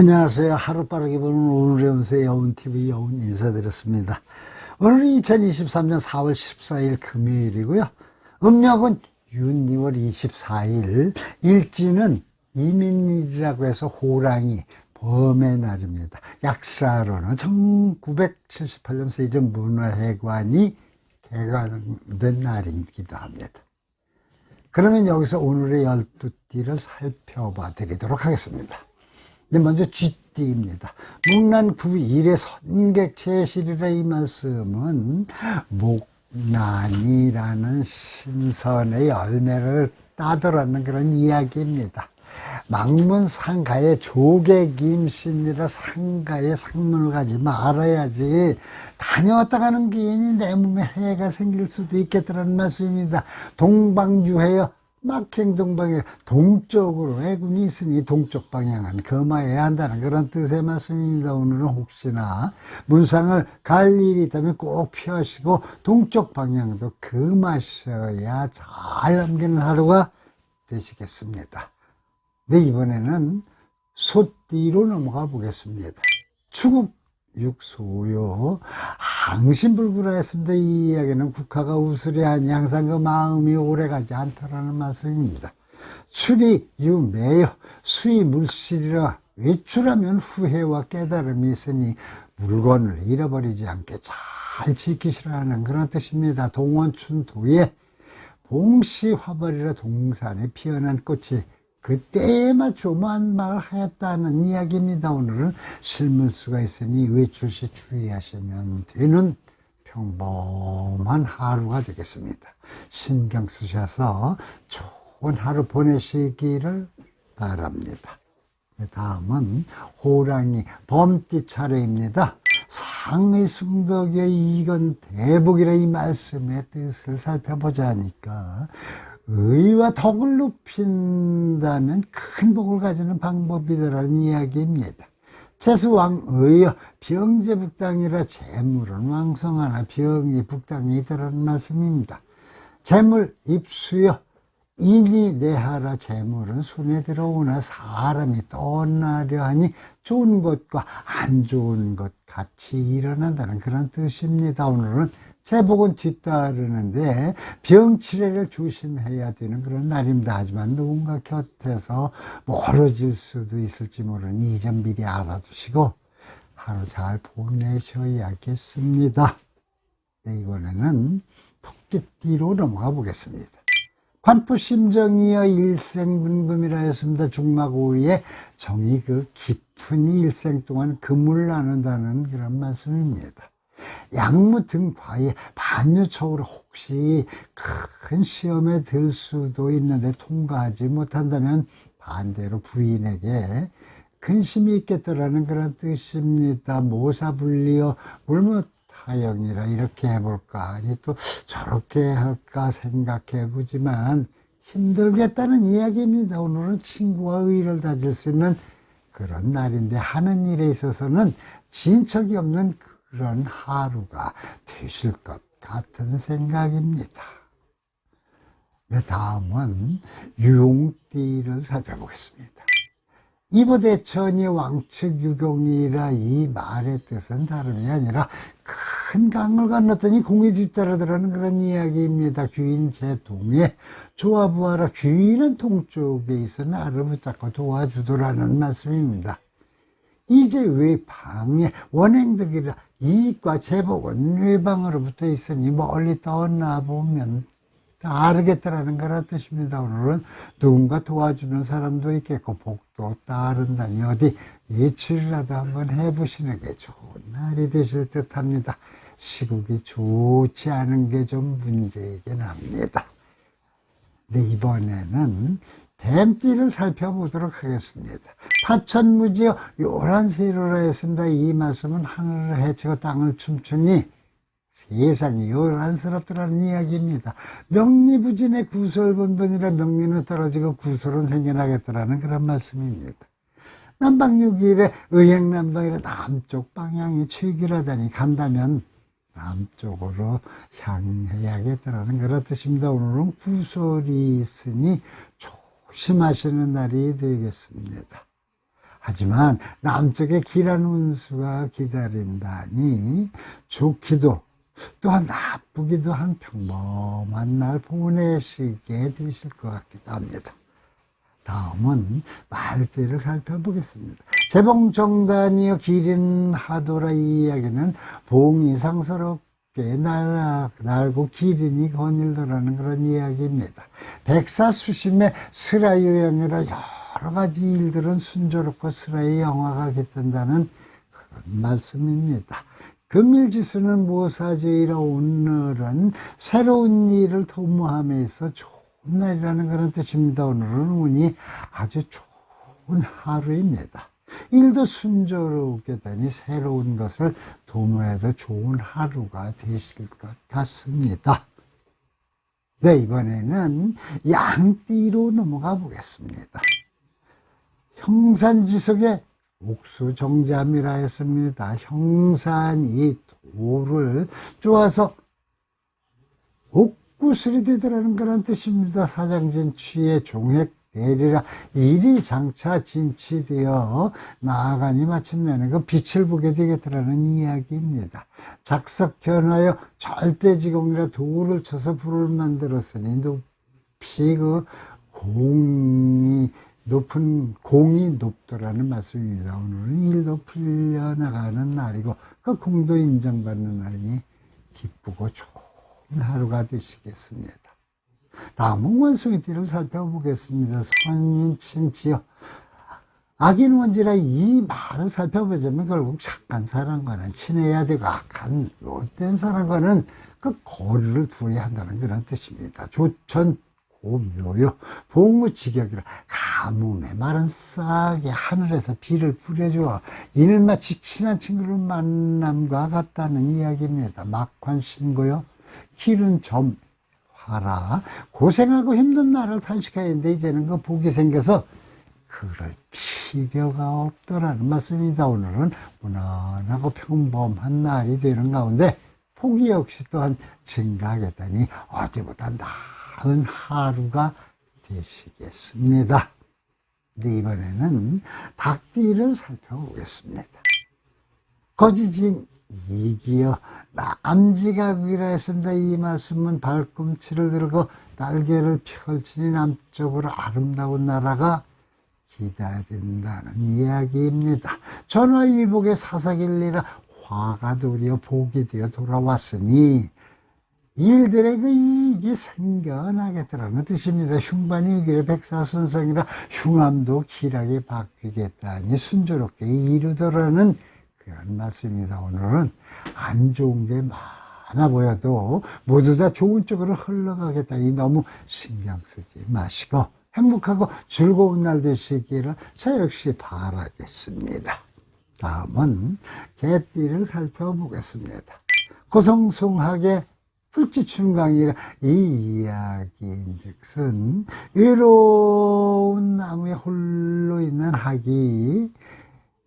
안녕하세요. 하루 빠르게 보는 오늘의 운세 여운TV 여운 인사드렸습니다. 오늘은 2023년 4월 14일 금요일이고요. 음력은 윤 2월 24일, 일지는 이민일이라고 해서 호랑이, 범의 날입니다. 약사로는 1978년 세종 문화회관이 개관된 날이기도 합니다. 그러면 여기서 오늘의 12띠를 살펴봐 드리도록 하겠습니다. 네, 먼저 쥐띠입니다. 목난 9일의 선객 제실이라 이 말씀은 목난이라는 신선의 열매를 따더라는 그런 이야기입니다. 망문 상가에 조개 김신이라 상가에 상문을 가지 말아야지 다녀왔다 가는 기인이 내 몸에 해가 생길 수도 있겠다는 말씀입니다. 동방주해여 막행 동방에 동쪽으로 해군이 있으니 동쪽 방향은 금화해야 한다는 그런 뜻의 말씀입니다. 오늘은 혹시나 문상을 갈 일이 있다면 꼭 피하시고 동쪽 방향도 금하셔야 잘 넘기는 하루가 되시겠습니다. 네, 이번에는 소띠로 넘어가 보겠습니다. 추국 육소요 항신불구라 했습니다. 이 이야기는 국가가 우스레하니 항상 그 마음이 오래가지 않다라는 말씀입니다. 출이 유매여 수이 물실이라 외출하면 후회와 깨달음이 있으니 물건을 잃어버리지 않게 잘 지키시라는 그런 뜻입니다. 동원춘도에 봉시 화벌이라 동산에 피어난 꽃이 그때에 맞춰만 말하였다는 이야기입니다. 오늘은 실물수가 있으니 외출시 주의하시면 되는 평범한 하루가 되겠습니다. 신경 쓰셔서 좋은 하루 보내시기를 바랍니다. 다음은 호랑이 범띠 차례입니다. 상의 승덕의 이건 대복이라 이 말씀의 뜻을 살펴보자 하니까 의와 덕을 높인다면 큰 복을 가지는 방법이다라는 이야기입니다. 재수왕의여 병제 북당이라 재물은 왕성하나 병이 북당이더라는 말씀입니다. 재물 입수여 인이 내하라 재물은 손에 들어오나 사람이 떠나려 하니 좋은 것과 안 좋은 것 같이 일어난다는 그런 뜻입니다. 오늘은 제복은 뒤따르는데 병치레를 조심해야 되는 그런 날입니다. 하지만 누군가 곁에서 멀어질 수도 있을지 모르니 이 점 미리 알아두시고 하루 잘 보내셔야겠습니다. 네, 이번에는 토끼띠로 넘어가 보겠습니다. 관포심정이여 일생분금이라 했습니다. 중마고의 정이 그 깊은 일생 동안 금을 나눈다는 그런 말씀입니다. 약무 등 과에 반유초로 혹시 큰 시험에 들 수도 있는데 통과하지 못한다면 반대로 부인에게 근심이 있겠더라는 그런 뜻입니다. 모사불리어 물무타영이라 이렇게 해볼까 아니 또 저렇게 할까 생각해 보지만 힘들겠다는 이야기입니다. 오늘은 친구와 의를 다질 수 있는 그런 날인데 하는 일에 있어서는 진척이 없는 그런 하루가 되실 것 같은 생각입니다. 네, 다음은 유용띠를 살펴보겠습니다. 이보대 천이 왕측 유경이라 이 말의 뜻은 다름이 아니라 큰 강을 건넜더니 공이 뒤따르더라는 그런 이야기입니다. 귀인 제 동에 조아부하라 귀인은 동쪽에 있어 나를 붙잡고 도와주더라는 말씀입니다. 이제 외방에 원행덕이라 이익과 제복은 외방으로부터 있으니 멀리 떠나 보면 따르겠다라는 거라 뜻입니다. 오늘은 누군가 도와주는 사람도 있겠고 복도 따른다니 어디 예출이라도 한번 해보시는 게 좋은 날이 되실 듯 합니다. 시국이 좋지 않은 게 좀 문제이긴 합니다. 네, 이번에는 뱀띠를 살펴보도록 하겠습니다. 파천무지여 요란세로라 했습니다. 이 말씀은 하늘을 헤치고 땅을 춤추니 세상이 요란스럽더라는 이야기입니다. 명리부진의 구설본본이라 명리는 떨어지고 구설은 생겨나겠더라는 그런 말씀입니다. 남방육일에 의행남방이라 남쪽 방향이 최길하다니 간다면 남쪽으로 향해야겠다라는 그런 뜻입니다. 오늘은 구설이 있으니 조심하시는 날이 되겠습니다. 하지만 남쪽에 길한 운수가 기다린다니 좋기도 또한 나쁘기도 한 평범한 날 보내시게 되실 것 같기도 합니다. 다음은 말띠를 살펴보겠습니다. 재봉정단이여 기린 하도라 이 이야기는 봉이 상서롭게 날, 날고 기린이 거닐더라는 그런 이야기입니다. 백사수심의 스라유형이라 여러 가지 일들은 순조롭고 스라의 영화가 깃든다는 그런 말씀입니다. 금일지수는 모사제이라 오늘은 새로운 일을 도모함에 있어 좋은 날이라는 그런 뜻입니다. 오늘은 운이 아주 좋은 하루입니다. 일도 순조롭게 되니 새로운 것을 도모해도 좋은 하루가 되실 것 같습니다. 네, 이번에는 양띠로 넘어가 보겠습니다. 형산지석의 옥수정잠이라 했습니다. 형산이 돌을 쪼아서 옥구슬이 되더라는 그런 뜻입니다. 사장진 취의 종획 내리라 일이 장차 진치되어 나아가니 마침내는 그 빛을 보게 되겠더라는 이야기입니다. 작석현하여 절대지공이라 돌을 쳐서 불을 만들었으니 높이 그 공이 높은 공이 높더라는 말씀입니다. 오늘은 일도 풀려나가는 날이고 그 공도 인정받는 날이니 기쁘고 좋은 하루가 되시겠습니다. 다음은 원숭이띠를 살펴보겠습니다. 성인 친지요. 악인 원지라 이 말을 살펴보자면 결국 착한 사람과는 친해야 되고 악한 못된 사람과는 그 거리를 두어야 한다는 그런 뜻입니다. 조천 고묘요 봉우지격이라 가뭄에 마른 싹에 하늘에서 비를 뿌려주어 이는 마치 친한 친구를 만남과 같다는 이야기입니다. 막판 신고요 길은 점 하라 고생하고 힘든 날을 탄식해야 했는데 이제는 그 복이 생겨서 그럴 필요가 없더라는 말씀입니다. 오늘은 무난하고 평범한 날이 되는 가운데 폭이 역시 또한 증가하겠다니 어제보다 나 은 하루가 되시겠습니다. 네, 이번에는 닭띠를 살펴보겠습니다. 거지진 이기여 남지각이라 했습니다. 이 말씀은 발꿈치를 들고 날개를 펼치니 남쪽으로 아름다운 나라가 기다린다는 이야기입니다. 전화위복의 사사길리라 화가 도리어 복이 되어 돌아왔으니 일들의 그 이익이 생겨나겠더라는 뜻입니다. 흉반이 유길의 백사선성이라 흉함도 길하게 바뀌겠다니 순조롭게 이루더라는 그런 말씀입니다. 오늘은 안 좋은 게 많아 보여도 모두 다 좋은 쪽으로 흘러가겠다니 너무 신경 쓰지 마시고 행복하고 즐거운 날 되시기를 저 역시 바라겠습니다. 다음은 개띠를 살펴보겠습니다. 고성송하게 불지춘강이라 이 이야기인즉슨 외로운 나무에 홀로 있는 학이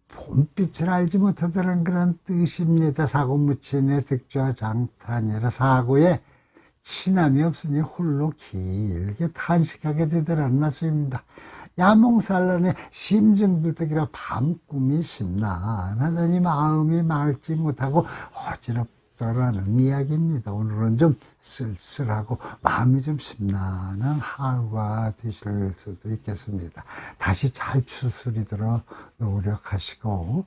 봄빛을 알지 못하다는 그런 뜻입니다. 사고 무친의 득좌 장탄이라 사고에 친함이 없으니 홀로 길게 탄식하게 되더라는 말씀입니다. 야몽살란의 심증불떡이라 밤꿈이 심란하더니 마음이 맑지 못하고 어지럽 더라는 이야기입니다. 오늘은 좀 쓸쓸하고 마음이 좀 심란한 하루가 되실 수도 있겠습니다. 다시 잘 추스리도록 노력하시고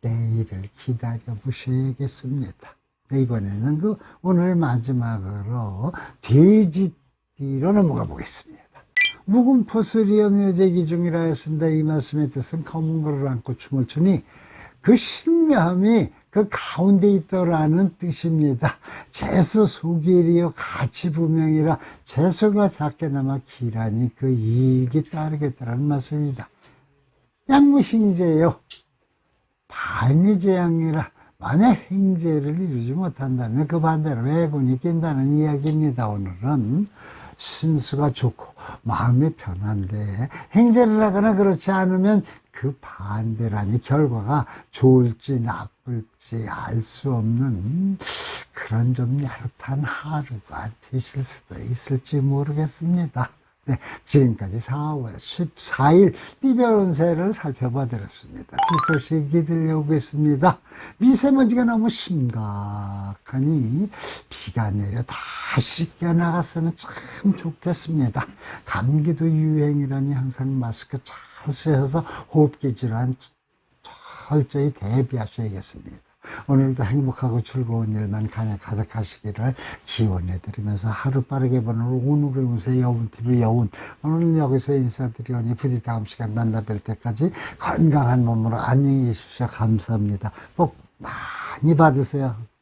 내일을 기다려 보시겠습니다. 네, 이번에는 그 오늘 마지막으로 돼지띠로 넘어가 보겠습니다. 묵은 포스리어 묘제기 중이라 했습니다. 이 말씀의 뜻은 검은 거를 안고 춤을 추니 그 신묘함이 그 가운데 있더라는 뜻입니다. 재수 소길이요 가치 부명이라 재수가 작게나마 기라니 그 이익이 따르겠다는 말씀입니다. 양무신제요 반위재양이라 만약 행제를 이루지 못한다면 그 반대로 왜군이 낀다는 이야기입니다. 오늘은 신수가 좋고 마음이 편한데 행제를 하거나 그렇지 않으면 그 반대라니 결과가 좋을지 나쁠지 알 수 없는 그런 좀 야릇한 하루가 되실 수도 있을지 모르겠습니다. 네, 지금까지 4월 14일 띠별 운세를 살펴봐 드렸습니다. 비 소식이 들려오고 있습니다. 미세먼지가 너무 심각하니 비가 내려 다시 껴나갔으면 참 좋겠습니다. 감기도 유행이라니 항상 마스크 잘 쓰셔서 호흡기 질환 철저히 대비하셔야겠습니다. 오늘도 행복하고 즐거운 일만 가득 가득하시기를 기원해드리면서 하루 빠르게 보는 오늘의 운세 여운TV 여운 오늘은 여기서 인사드리오니 부디 다음 시간 만나 뵐 때까지 건강한 몸으로 안녕히 계십시오. 감사합니다. 복 많이 받으세요.